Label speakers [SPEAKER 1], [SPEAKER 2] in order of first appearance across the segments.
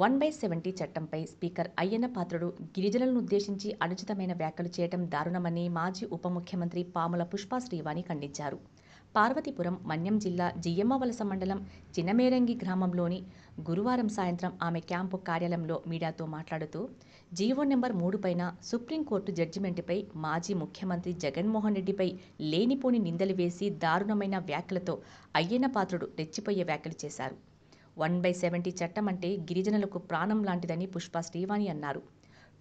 [SPEAKER 1] One by seventy చట్టంపై speaker Ayyanna Patrudu గిరిజనులను ఉద్దేశించి అనుచితమైన వ్యాఖ్యలు చేయడం దారుణమని మాజీ ఉప ముఖ్యమంత్రి పాముల పుష్పా శ్రీవాణి ఖండించారు. పార్వతీపురం మన్యం జిల్లా జియ్యమ్మవలస మండలం చిన్నమేరంగి గ్రామంలోని గురువారం సాయంత్రం ఆమె క్యాంపు కార్యాలయంలో మీడియాతో మాట్లాడుతూ జీవో నెంబర్ మూడు పైన సుప్రీంకోర్టు జడ్జిమెంటుపై మాజీ ముఖ్యమంత్రి జగన్మోహన్ రెడ్డిపై లేనిపోని నిందలు వేసి దారుణమైన వ్యాఖ్యలతో అయ్యన్న పాత్రుడు రెచ్చిపోయే వ్యాఖ్యలు చేశారు. వన్ బై సెవెంటీ చట్టం అంటే గిరిజనులకు ప్రాణం లాంటిదని పుష్ప శ్రీవాణి అన్నారు.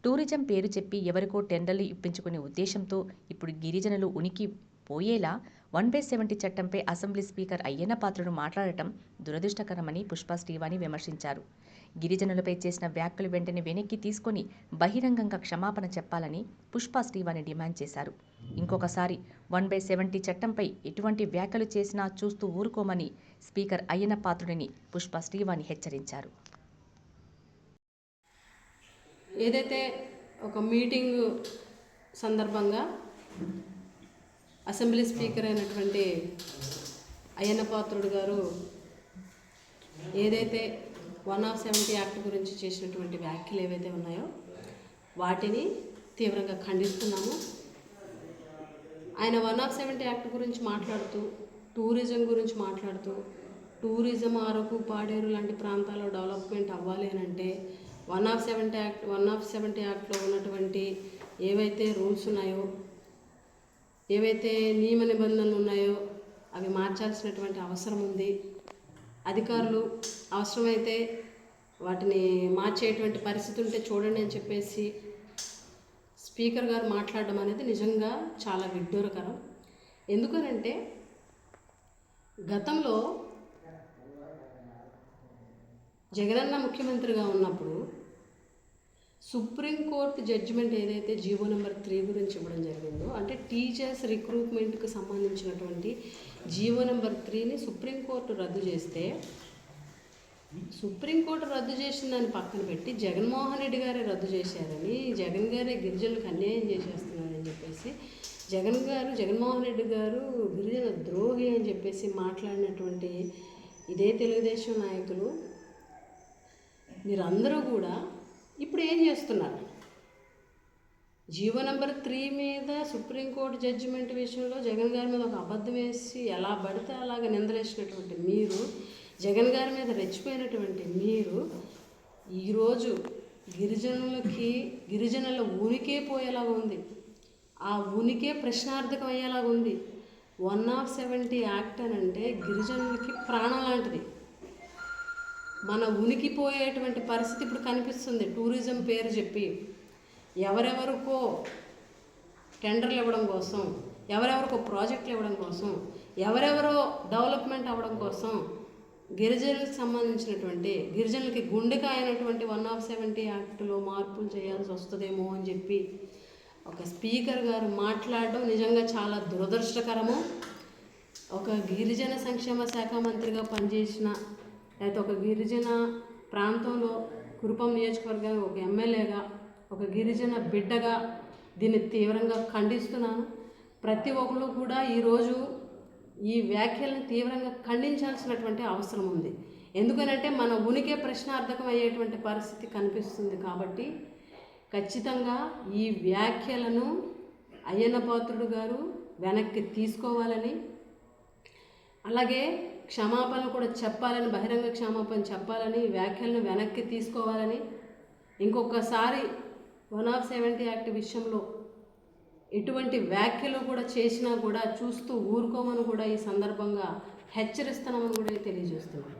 [SPEAKER 1] టూరిజం పేరు చెప్పి ఎవరికో టెండర్లు ఇప్పించుకునే ఉద్దేశంతో ఇప్పుడు గిరిజనులు ఉనికి పోయేలా వన్ బై సెవెంటీ చట్టంపై అసెంబ్లీ స్పీకర్ అయ్యన్న పాత్రుడు మాట్లాడటం దురదృష్టకరమని పుష్ప శ్రీవాణి విమర్శించారు. గిరిజనులపై చేసిన వ్యాఖ్యలు వెంటనే వెనక్కి తీసుకొని బహిరంగంగా క్షమాపణ చెప్పాలని పుష్ప శ్రీవాణి డిమాండ్ చేశారు. ఇంకొకసారి వన్ బై సెవెంటీ చట్టంపై ఎటువంటి వ్యాఖ్యలు చేసినా చూస్తూ ఊరుకోమని స్పీకర్ అయ్యన్న పాత్రుడిని పుష్ప శ్రీవాణి హెచ్చరించారు.
[SPEAKER 2] ఏదైతే ఒక మీటింగ్ సందర్భంగా అసెంబ్లీ స్పీకర్ అయినటువంటి అయ్యన్న పాత్రుడు గారు ఏదైతే వన్ ఆఫ్ సెవెంటీ యాక్ట్ గురించి చేసినటువంటి వ్యాఖ్యలు ఏవైతే ఉన్నాయో వాటిని తీవ్రంగా ఖండిస్తున్నాము. ఆయన వన్ ఆఫ్ సెవెంటీ యాక్ట్ గురించి మాట్లాడుతూ టూరిజం గురించి మాట్లాడుతూ టూరిజం అరకు పాడేరు లాంటి ప్రాంతాల్లో డెవలప్మెంట్ అవ్వాలి అని అంటే one of seventy act one of seventy యాక్ట్లో ఉన్నటువంటి ఏవైతే రూల్స్ ఉన్నాయో ఏవైతే నియమ నిబంధనలు ఉన్నాయో అవి మార్చాల్సినటువంటి అవసరం ఉంది. అధికారులు అవసరమైతే వాటిని మార్చేటువంటి పరిస్థితి ఉంటే చూడండి అని చెప్పేసి స్పీకర్ గారు మాట్లాడడం అనేది నిజంగా చాలా విడ్డూరకరం. ఎందుకనంటే గతంలో జగనన్న ముఖ్యమంత్రిగా ఉన్నప్పుడు సుప్రీంకోర్టు జడ్జిమెంట్ ఏదైతే జీవో నెంబర్ త్రీ గురించి ఇవ్వడం జరిగిందో అంటే టీచర్స్ రిక్రూట్మెంట్కి సంబంధించినటువంటి జీవో నెంబర్ త్రీని సుప్రీంకోర్టు రద్దు చేస్తే సుప్రీంకోర్టు రద్దు చేసిన దాన్ని పక్కన పెట్టి జగన్మోహన్ రెడ్డి గారే రద్దు చేశారని జగన్ గారే గిరిజనులకు అన్యాయం చేసేస్తున్నారని చెప్పేసి జగన్ గారు జగన్మోహన్ రెడ్డి గారు గిరిజన ద్రోహి అని చెప్పేసి మాట్లాడినటువంటి ఇదే తెలుగుదేశం నాయకులు మీరందరూ కూడా ఇప్పుడు ఏం చేస్తున్నారు? జీవో నెంబర్ త్రీ మీద సుప్రీంకోర్టు జడ్జిమెంట్ విషయంలో జగన్ గారి మీద ఒక అబద్ధం వేసి ఎలా పడితే అలాగ నిందలేసినటువంటి మీరు జగన్ గారి మీద రెచ్చిపోయినటువంటి మీరు ఈరోజు గిరిజనులకి గిరిజనుల ఉనికే పోయేలాగా ఉంది. ఆ ఉనికే ప్రశ్నార్థకం అయ్యేలాగా ఉంది. వన్ ఆఫ్ సెవెంటీ యాక్ట్ అని అంటే గిరిజనులకి ప్రాణం లాంటిది. మన ఉనికిపోయేటువంటి పరిస్థితి ఇప్పుడు కనిపిస్తుంది. టూరిజం పేరు చెప్పి ఎవరెవరికో టెండర్లు ఇవ్వడం కోసం ఎవరెవరికో ప్రాజెక్టులు ఇవ్వడం కోసం ఎవరెవరో డెవలప్మెంట్ అవ్వడం కోసం గిరిజనులకు సంబంధించినటువంటి గిరిజనులకి గుండెకాయ అయినటువంటి వన్ ఆఫ్ సెవెంటీ యాక్ట్లో మార్పులు చేయాల్సి వస్తుందేమో అని చెప్పి ఒక స్పీకర్ గారు మాట్లాడడం నిజంగా చాలా దురదృష్టకరము. ఒక గిరిజన సంక్షేమ శాఖ మంత్రిగా పనిచేసిన లేకపోతే ఒక గిరిజన ప్రాంతంలో కురుపం నియోజకవర్గానికి ఒక ఎమ్మెల్యేగా ఒక గిరిజన బిడ్డగా దీన్ని తీవ్రంగా ఖండిస్తున్నాను. ప్రతి ఒక్కరు కూడా ఈరోజు ఈ వ్యాఖ్యలను తీవ్రంగా ఖండించాల్సినటువంటి అవసరం ఉంది. ఎందుకనంటే మన ఉనికే ప్రశ్నార్థకం అయ్యేటువంటి పరిస్థితి కనిపిస్తుంది కాబట్టి ఖచ్చితంగా ఈ వ్యాఖ్యలను అయ్యన్న పాత్రుడు గారు వెనక్కి తీసుకోవాలని అలాగే క్షమాపణ కూడా చెప్పాలని బహిరంగ క్షమాపణ చెప్పాలని వ్యాఖ్యలను వెనక్కి తీసుకోవాలని ఇంకొకసారి వన్ ఆఫ్ సెవెంటీ యాక్ట్ విషయంలో ఎటువంటి వ్యాఖ్యలు కూడా చేసినా కూడా చూస్తూ ఊరుకోమని కూడా ఈ సందర్భంగా హెచ్చరిస్తున్నామని కూడా తెలియజేస్తున్నాను